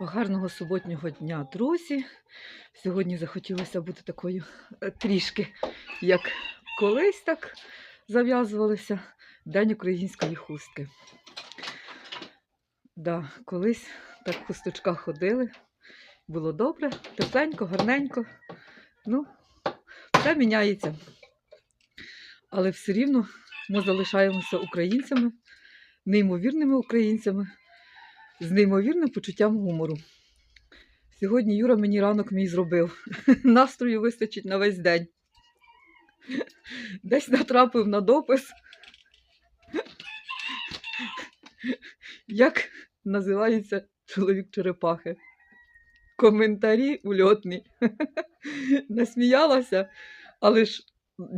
Гарного суботнього дня, друзі. Сьогодні захотілося бути такою е, трішки, як колись так зав'язувалися День української хустки. Да, колись так в хусточках ходили. Було добре, тепленько, гарненько. Ну, все міняється. Але все рівно ми залишаємося українцями, неймовірними українцями з неймовірним почуттям гумору. Сьогодні Юра мені ранок мій зробив. Настрою вистачить на весь день. Десь натрапив на допис. Як називається чоловік черепахи? Коментарі ульотні. Насміялася, але ж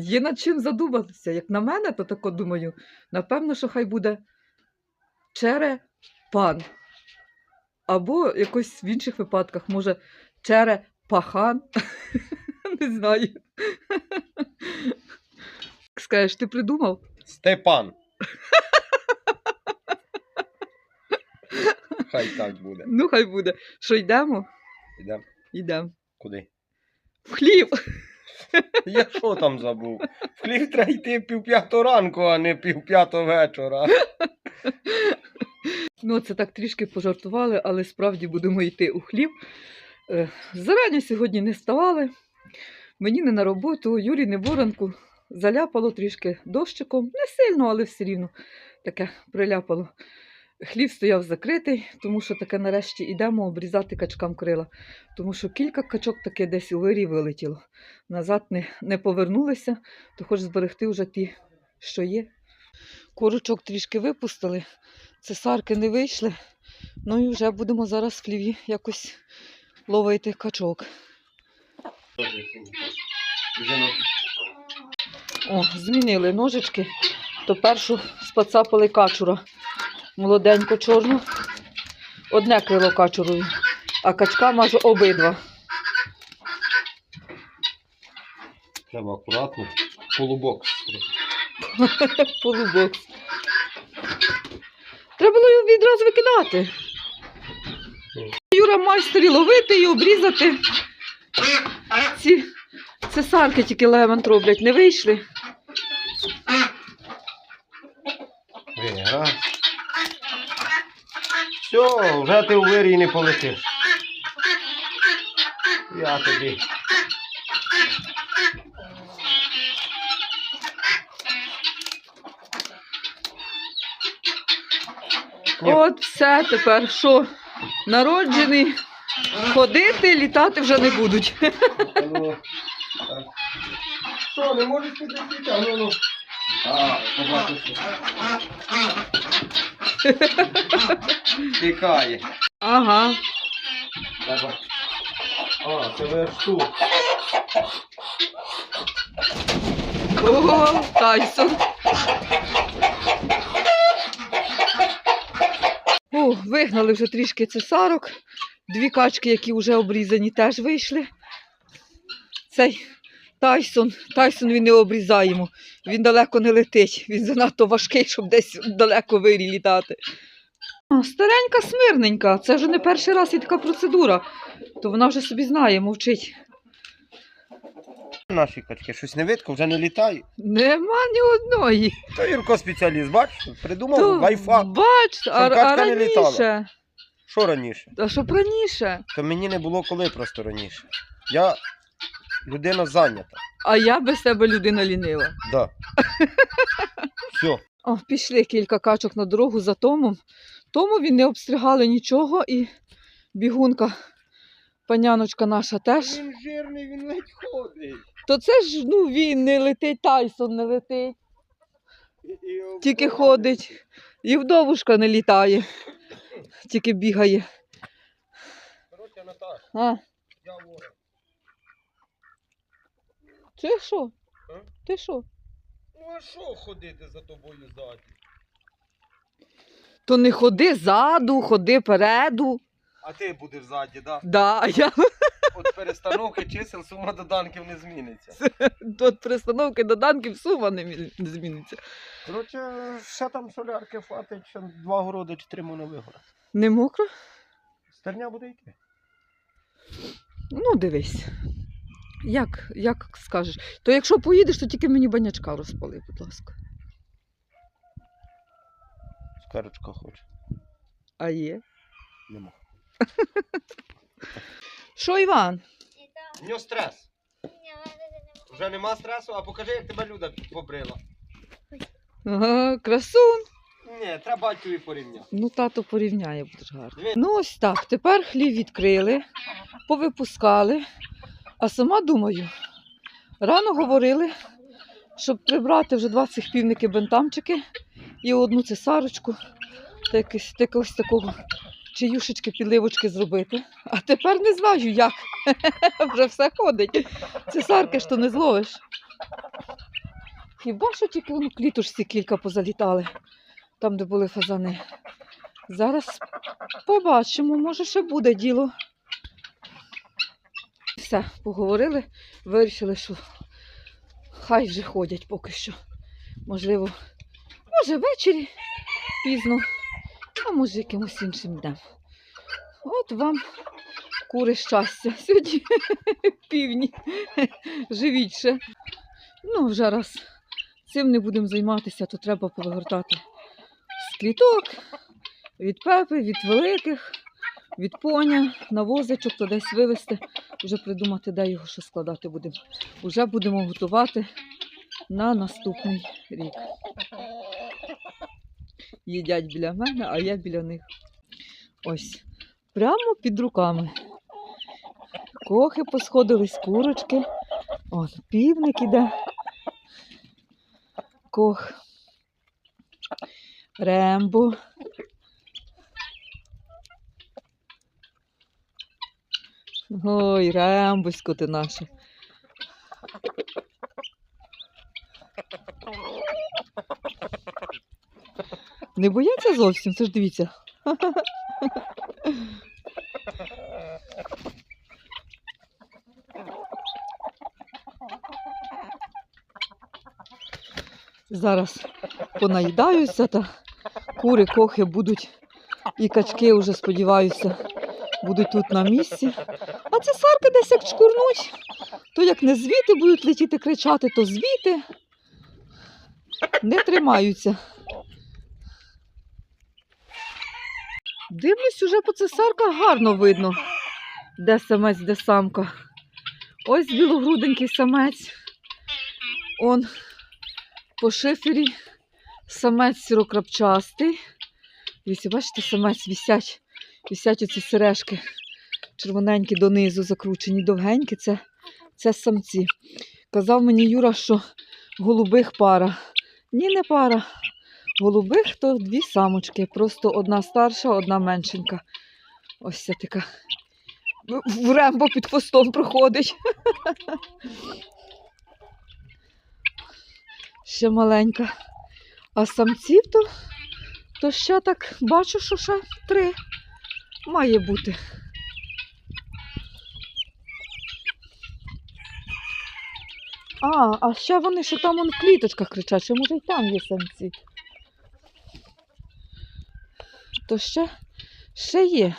є над чим задуматися. Як на мене, то тако думаю, напевно, що хай буде черепан. Або якось в інших випадках, може, черепахан. Не знаю. Скажеш, ти придумав? Степан. Хай так буде. Ну, хай буде. Що йдемо? Ідемо. Йдемо. Куди? В хлів. Я що там забув? В хлів треба йти пів п'ятого ранку, а не пів п'ятого вечора. Ну, це так трішки пожартували, але справді будемо йти у хлів. Е, Зарані сьогодні не вставали. Мені не на роботу, Юрі не воронку. Заляпало трішки дощиком. Не сильно, але все рівно таке приляпало. Хлів стояв закритий, тому що таке нарешті йдемо обрізати качкам крила. Тому що кілька качок таки десь у вирі вилетіло. Назад не, не повернулися, то хоч зберегти вже ті, що є. Курочок трішки випустили, цесарки не вийшли. Ну і вже будемо зараз в хліві якось ловити качок. О, змінили ножички. То першу спацапали качура. Молоденько чорну. Одне крило качурові, а качка майже обидва. Треба акуратно. Полубок. Полубок. Треба було його відразу викидати. Юра майстері ловити і обрізати. Ці цесарки тільки лемент роблять, не вийшли. Раз. Все, вже ти у вирій не полетиш. Я тобі. От все тепер що? Народжений. Ходити, літати вже не будуть. Що, не можеш підлетіти? А ну ну. А. Тікає. Ага. Треба. А, це версту. Ого, Тайсон. Вигнали вже трішки цесарок. Дві качки, які вже обрізані, теж вийшли. Цей Тайсон, Тайсон він не обрізаємо. Він далеко не летить. Він занадто важкий, щоб десь далеко вирі літати. Старенька, смирненька. Це вже не перший раз і така процедура. То вона вже собі знає, мовчить. Наші качки, щось не видко, вже не літають. Нема ні одної. То Юрко спеціаліст, бач, придумав То, лайфхак. Бач, а, а качка не літала. раніше. Що раніше? А що б раніше? То мені не було коли просто раніше. Я людина зайнята. А я без тебе людина лінива. Да. Все. О, пішли кілька качок на дорогу за Томом. Тому він не обстригали нічого і бігунка, паняночка наша теж. Він жирний, він ледь ходить. То це ж ну він не летить, Тайсон не летить, тільки ходить. І вдовушка не літає, тільки бігає. Коротше, Наташ, А, я ворог. ти що? А? Ти що? Ну а що ходити за тобою ззаді? То не ходи ззаду, ходи переду. А ти будеш ззаді, да? Да, а я От перестановки чисел сума доданків не зміниться. Тут пристановки доданків сума не мі- не зміниться. Коротше, ще там солярки хватить, ще два городи чи три можна вигорати. Не мокро? Стерня буде йти. Ну, дивись. Як, як скажеш? То якщо поїдеш, то тільки мені банячка розпали, будь ласка. Скарочка хоче. А є. Нема. Що, Іван? У нього стрес. Вже нема стресу, а покажи, як тебе Люда побрила. Ага, красун. Ні, треба батькові порівняти. Ну, тато порівняє, будеш гарно. Ну, ось так. Тепер хлів відкрили, повипускали. А сама думаю, рано говорили, щоб прибрати вже два цих півники бентамчики і одну цесарочку, та якось, та якогось такого чаюшечки, підливочки зробити. А тепер не знаю, як. Вже все ходить. Цесарки ж то не зловиш. Хіба що тільки воно клітушці кілька позалітали, там, де були фазани. Зараз побачимо, може ще буде діло. Все, поговорили, вирішили, що хай вже ходять поки що. Можливо, може ввечері пізно, а може якимось іншим днем. От вам кури щастя. Сьогодні півні. Живіть. Ну, вже раз цим не будемо займатися, то треба повигортати з кліток, від пепи, від великих, від поня, навозичок, то десь вивезти, вже придумати, де його ще складати будемо. Вже будемо готувати на наступний рік. Їдять біля мене, а я біля них. Ось. Прямо під руками. Кохи посходились, курочки. От, півник іде. Кох. Рембо. Ой, Рембосько ти наше. Не бояться зовсім, це ж дивіться. Зараз понаїдаюся та кури, кохи будуть і качки вже сподіваюся, будуть тут на місці. А це сарки десь як чкурнуть, то як не звідти будуть летіти кричати, то звідти не тримаються. Дивлюсь, уже по цесарках гарно видно, де самець, де самка. Ось білогруденький самець. Он по шифері самець сірокрапчастий. Дивіться, бачите, самець вісять, вісять оці сережки червоненькі донизу закручені, довгенькі. Це, це самці. Казав мені Юра, що голубих пара. Ні, не пара. Голубих то дві самочки. Просто одна старша, одна меншенька. Ось ця така. В- рембо під хвостом проходить. Ще маленька. А самців то, то ще так бачу, що ще три має бути. А, а ще вони, що там он в кліточках кричать, що може й там є самці. То ще, ще є.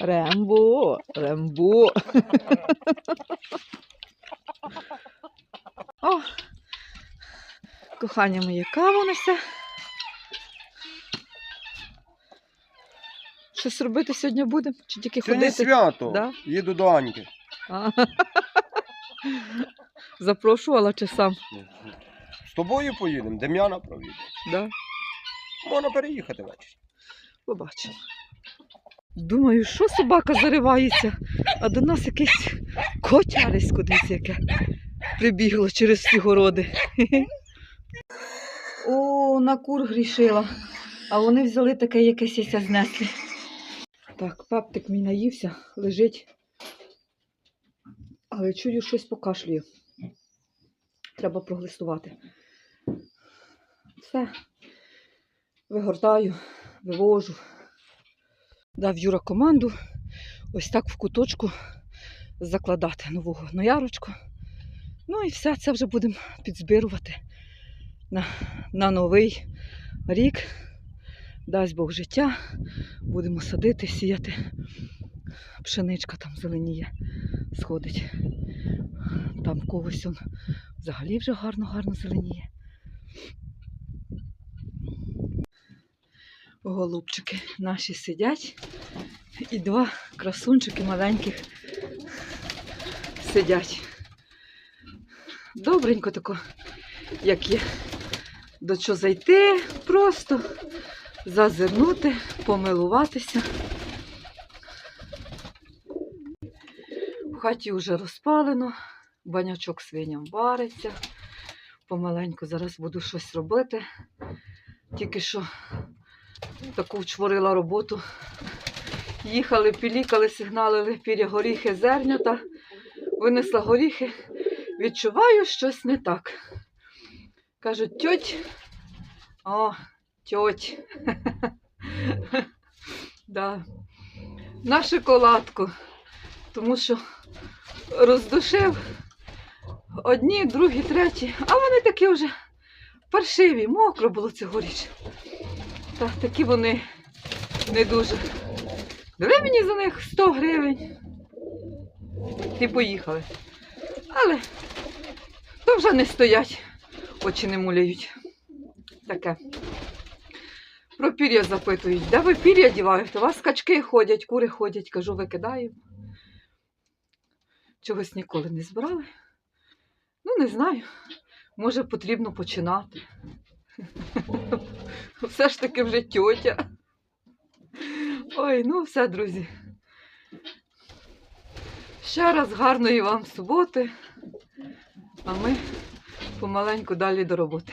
Рембо, Рембо. О, кохання моє каву несе. Щось робити сьогодні будемо? Чи тільки Сьогодні ходити? свято. Да? Їду до Аньки. А. Запрошувала чи сам? З тобою поїдемо, Дем'яна провіде. Да? Можна переїхати ввечері. Побачимо. Думаю, що собака заривається, а до нас якесь котярисько десь яке прибігло через всі городи. О, на кур грішила. А вони взяли таке якесь яся знесли. Так, паптик мій наївся, лежить. Але чую, щось покашлює. Треба проглистувати. Все. Вигортаю, вивожу. Дав Юра команду ось так в куточку закладати нову гноярочку. Ну і все це вже будемо підзбирувати на, на новий рік. Дасть Бог життя. Будемо садити, сіяти. Пшеничка там зеленіє, сходить. Там когось он взагалі вже гарно-гарно зеленіє. Голубчики наші сидять. І два красунчики маленьких сидять. Добренько тако, як є. До чого зайти, просто зазирнути, помилуватися. В хаті вже розпалено, банячок свиням вариться. Помаленьку зараз буду щось робити. Тільки що таку вчворила роботу. Їхали, пілікали, сигналили горіхи зернята. Винесла горіхи. Відчуваю щось не так. Кажуть, тьоть. О, тьоть. да. На шоколадку. Тому що роздушив одні, другі, треті, а вони такі вже паршиві, мокро було цьогоріч. Так, такі вони не дуже. Дали мені за них 100 гривень. І поїхали. Але то вже не стоять, очі не муляють. Таке. Про пір'я запитують. Де ви пір'я діваєте? У вас качки ходять, кури ходять, кажу, викидаю. Чогось ніколи не збирали. Ну, не знаю. Може, потрібно починати. Все ж таки вже тьотя. Ой, ну все, друзі. Ще раз гарної вам суботи, а ми помаленьку далі до роботи.